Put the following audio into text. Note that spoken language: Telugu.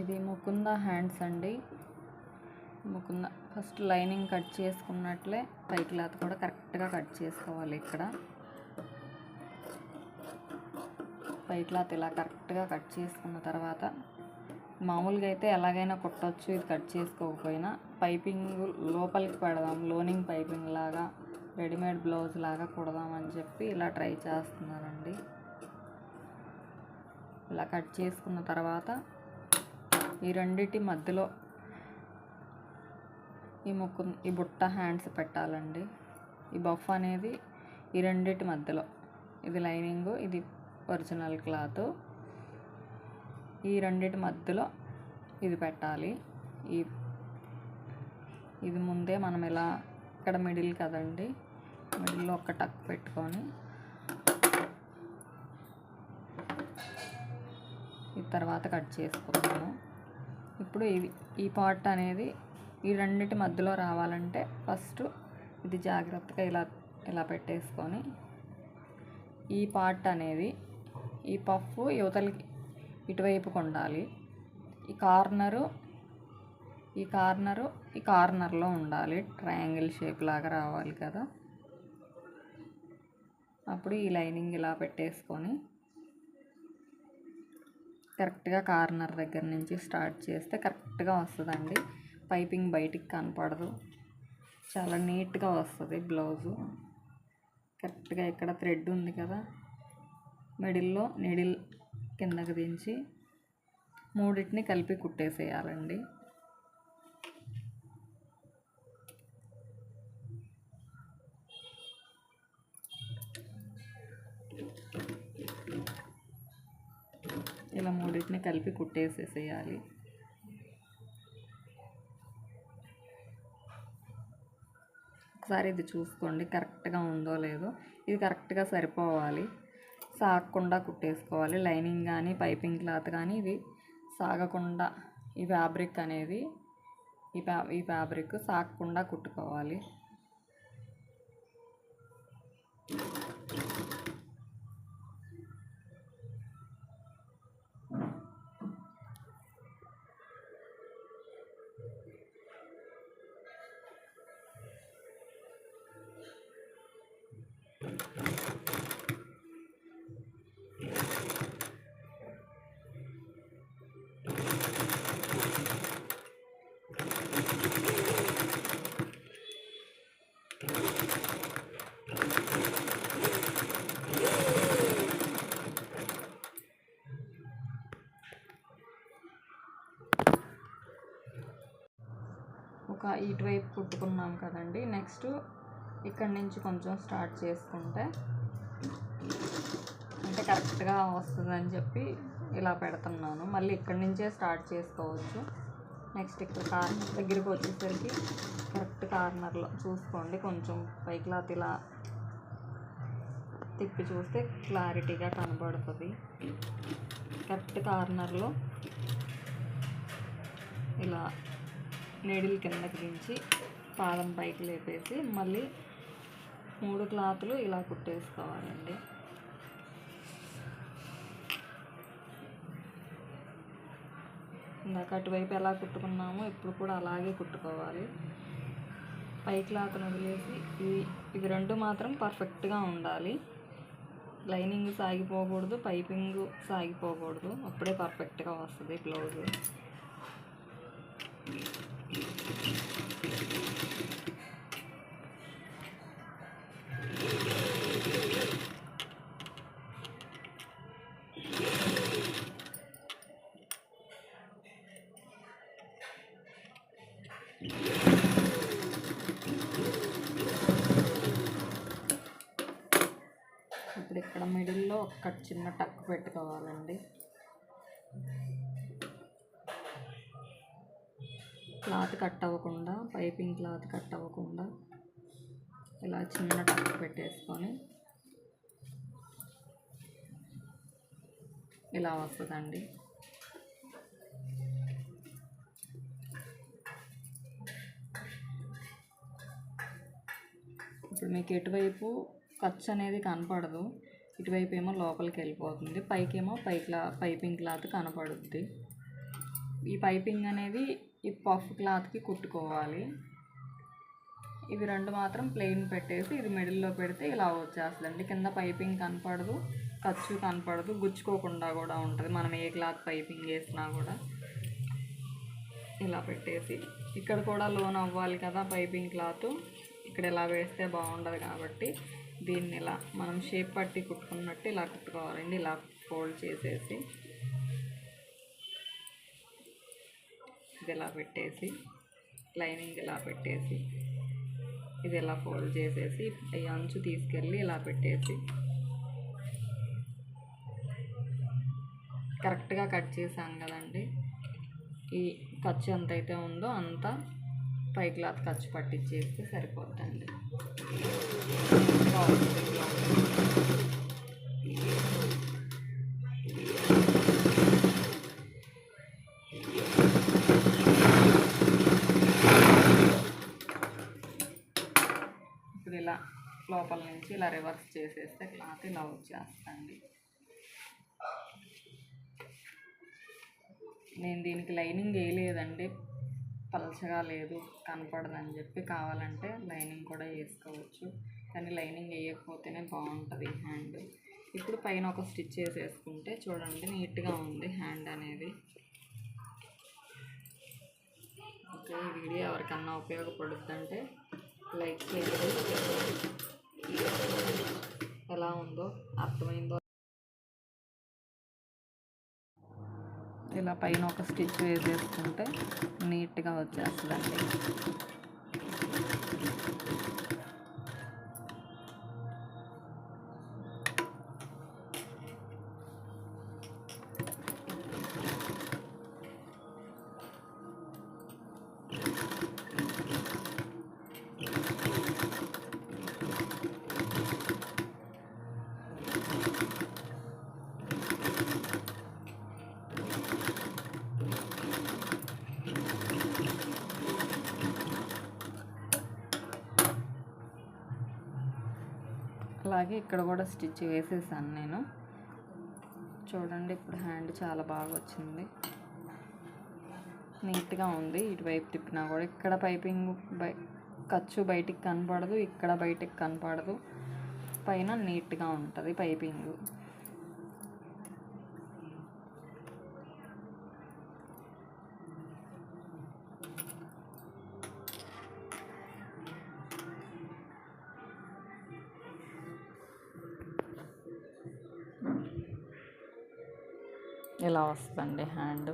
ఇది ముకుంద హ్యాండ్స్ అండి. ముకుంద ఫస్ట్ లైనింగ్ కట్ చేసుకున్నట్లే పై క్లాత్ కూడా కరెక్ట్గా కట్ చేసుకోవాలి ఇక్కడ. పై క్లాత్ ఇలా కరెక్ట్గా కట్ చేసుకున్న తర్వాత మామూలుగా అయితే ఎలాగైనా కుట్టచ్చు ఇది కట్ చేసుకోకపోయినా. పైపింగ్ లోపలికి పెడదాం లోనింగ్ పైపింగ్ లాగా రెడీమేడ్ బ్లౌజ్ లాగా కుడదామని చెప్పి ఇలా ట్రై చేస్తున్నానండి. ఇలా కట్ చేసుకున్న తర్వాత ఈ రెండిటి మధ్యలో ఈ ముక్కు ఈ బుట్ట హ్యాండ్స్ పెట్టాలండి. ఈ బఫ్ అనేది ఈ రెండిటి మధ్యలో. ఇది లైనింగ్ ఇది ఒరిజినల్ క్లాత్ ఈ రెండిటి మధ్యలో ఇది పెట్టాలి. ఈ ఇది ముందే మనం ఇలా ఇక్కడ మిడిల్ కదండి. మిడిల్లో ఒక టక్ పెట్టుకొని ఈ తర్వాత కట్ చేసుకున్నాము ఇప్పుడు ఇది ఈ పార్ట్ అనేది ఈ రెండింటి మధ్యలో రావాలంటే ఫస్ట్ ఇది జాగ్రత్తగా ఇలా ఇలా పెట్టేసుకొని ఈ పార్ట్ అనేది ఈ పఫ్ యువతలకి ఇటువైపుకు ఉండాలి ఈ కార్నరు ఈ కార్నరు ఈ కార్నర్లో ఉండాలి. ట్రయాంగిల్ షేప్ లాగా రావాలి కదా. అప్పుడు ఈ లైనింగ్ ఇలా పెట్టేసుకొని కరెక్ట్గా కార్నర్ దగ్గర నుంచి స్టార్ట్ చేస్తే కరెక్ట్గా వస్తుందండి. పైపింగ్ బయటికి కనపడదు. చాలా నీట్గా వస్తుంది బ్లౌజు. కరెక్ట్గా ఇక్కడ థ్రెడ్ ఉంది కదా. మిడిల్లో నిడిల్ కిందకి దించి మూడింటిని కలిపి కుట్టేసేయాలండి. ఇలా మూడింటిని కలిపి కుట్టేసేసేయాలి. ఒకసారి ఇది చూసుకోండి కరెక్ట్గా ఉందో లేదో. ఇది కరెక్ట్గా సరిపోవాలి. సాగకుండా కుట్టేసుకోవాలి. లైనింగ్ కానీ పైపింగ్ క్లాత్ కానీ ఇది సాగకుండా ఈ ఫ్యాబ్రిక్ అనేది ఈ ఫ్యా ఈ ఫ్యాబ్రిక్ సాగకుండా కుట్టుకోవాలి. ఒక ఇటువైపు కుట్టుకున్నాం కదండి. నెక్స్ట్ ఇక్కడ నుంచి కొంచెం స్టార్ట్ చేసుకుంటే అంటే కరెక్ట్గా వస్తుందని చెప్పి ఇలా పెడుతున్నాను. మళ్ళీ ఇక్కడి నుంచే స్టార్ట్ చేసుకోవచ్చు. నెక్స్ట్ ఇక్కడ కార్నర్ దగ్గరికి వచ్చేసరికి కరెక్ట్ కార్నర్లో చూసుకోండి. కొంచెం పై క్లాత్ ఇలా తిప్పి చూస్తే క్లారిటీగా కనబడుతుంది. కరెక్ట్ కార్నర్లో ఇలా నీడిల్ కిందకి దించి పాదం పైకి లేపేసి మళ్ళీ మూడు క్లాతులు ఇలా కుట్టేసుకోవాలండి. ఇందాక అటువైపు ఎలా కుట్టుకున్నామో ఇప్పుడు కూడా అలాగే కుట్టుకోవాలి. పై క్లాత్ను వదిలేసి ఇవి ఇవి రెండు మాత్రం పర్ఫెక్ట్గా ఉండాలి. లైనింగ్ సాగిపోకూడదు పైపింగ్ సాగిపోకూడదు. అప్పుడే పర్ఫెక్ట్గా వస్తుంది బ్లౌజ్. ఇప్పుడు ఇక్కడ మిడిల్లో ఒక చిన్న టక్ పెట్టుకోవాలండి. క్లాత్ కట్ అవ్వకుండా పైపింగ్ క్లాత్ కట్ అవ్వకుండా ఇలా చిన్న టక్ పెట్టేసుకొని ఇలా వస్తుందండి. ఇప్పుడు మీకు ఎటువైపు ఖర్చు అనేది కనపడదు ఇటువైపు ఏమో లోపలికి వెళ్ళిపోతుంది పైకేమో పై క్లా పైపింగ్ క్లాత్ కనపడుద్ది. ఈ పైపింగ్ అనేది ఈ పఫ్ క్లాత్కి కుట్టుకోవాలి. ఇవి రెండు మాత్రం ప్లెయిన్ పెట్టేసి ఇది మిడిల్లో పెడితే ఇలా వచ్చేస్తుందండి. కింద పైపింగ్ కనపడదు ఖర్చు కనపడదు గుచ్చుకోకుండా కూడా ఉంటుంది. మనం ఏ క్లాత్ పైపింగ్ వేసినా కూడా. ఇలా పెట్టేసి ఇక్కడ కూడా లోన్ అవ్వాలి కదా పైపింగ్ క్లాత్. ఇక్కడ ఇలా వేస్తే బాగుండదు కాబట్టి దీన్ని ఇలా మనం షేప్ పట్టి కుట్టుకున్నట్టు ఇలా కుట్టుకోవాలండి. ఇలా ఫోల్డ్ చేసేసి ఇది ఇలా పెట్టేసి లైనింగ్ ఇలా పెట్టేసి ఇది ఇలా ఫోల్డ్ చేసేసి ఈ అంచు తీసుకెళ్ళి ఇలా పెట్టేసి కరెక్ట్గా కట్ చేసాం కదండి. ఈ ఖర్చు ఎంత అయితే ఉందో అంత పై క్లాత్ ఖర్చు పట్టించేస్తే సరిపోద్దండి బాగుంటుంది బ్లౌజ్. ఇప్పుడు ఇలా లోపల నుంచి ఇలా రివర్స్ చేసేస్తే క్లాత్ ఇలా వచ్చేస్తుంది నేను దీనికి లైనింగ్ వేయలేదండి. పలచగా లేదు కనపడదని చెప్పి కావాలంటే లైనింగ్ కూడా వేసుకోవచ్చు. కానీ లైనింగ్ వేయకపోతేనే బాగుంటుంది హ్యాండ్. ఇప్పుడు పైన ఒక స్టిచ్ వేసేసుకుంటే చూడండి నీట్గా ఉంది హ్యాండ్ అనేది. ఓకే ఈ వీడియో ఎవరికన్నా ఉపయోగపడుద్దంటే లైక్ చేయండి. ఎలా ఉందో అర్థమైందో. ఇలా పైన ఒక స్టిచ్ వేసేసుకుంటే నీట్గా వచ్చేస్తుందండి. అలాగే ఇక్కడ కూడా స్టిచ్ వేసేసాను నేను. చూడండి ఇప్పుడు హ్యాండ్ చాలా బాగా వచ్చింది. నీట్గా ఉంది. ఇటువైపు తిప్పినా కూడా ఇక్కడ పైపింగ్ బై ఖర్చు బయటికి కనపడదు ఇక్కడ బయటికి కనపడదు. పైన నీట్గా ఉంటుంది పైపింగ్. ఇలా వస్తుందండి హ్యాండ్.